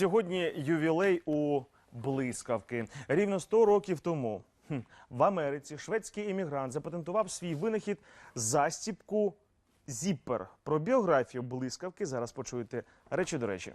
Сьогодні ювілей у блискавки. Рівно 100 років тому в Америці шведський іммігрант запатентував свій винахід застіпку Зіппер. Про біографію блискавки зараз почуєте речі до речі.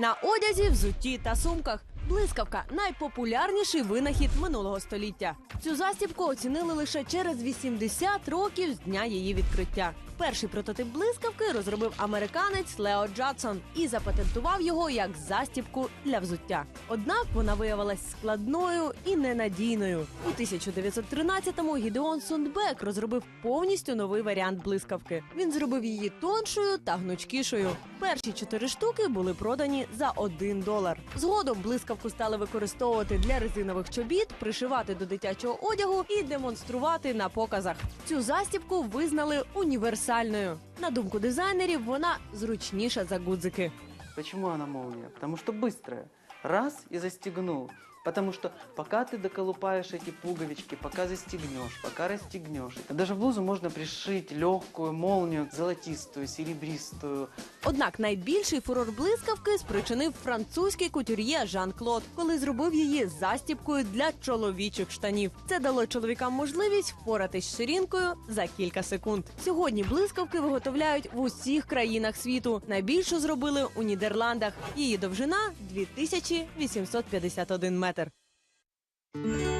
На одязі, взутті та сумках. Блискавка найпопулярніший винахід минулого століття. Цю застібку оцінили лише через 80 років з дня її відкриття. Перший прототип блискавки розробив американець Лео Джадсон і запатентував його як застібку для взуття. Однак вона виявилась складною і ненадійною. У 1913-му Гідеон Сундбек розробив повністю новий варіант блискавки. Він зробив її тоншою та гнучкішою. Перші чотири штуки були продані за один долар. Згодом блискавку стали використовувати для резинових чобіт, пришивати до дитячого одягу і демонструвати на показах. Цю застібку визнали універсальною. На думку дизайнерів, вона зручніша за гудзики. Почему она молния? Потому что быстрая. Раз и застегнул. Потому что пока ты доколупаешь эти пуговички, пока застегнешь, пока расстегнешь, даже в блузу можно пришить легкую молнию, золотистую, серебристую. Однак найбільший фурор блискавки спричинив французький кутюр'є Жан-Клод, коли зробив її застіпкою для чоловічих штанів. Це дало чоловікам можливість впоратись з ширинкою за кілька секунд. Сьогодні блискавки виготовляють в усіх країнах світу. Найбільшу зробили у Нідерландах. Її довжина 2851 метр. театр. Thank you.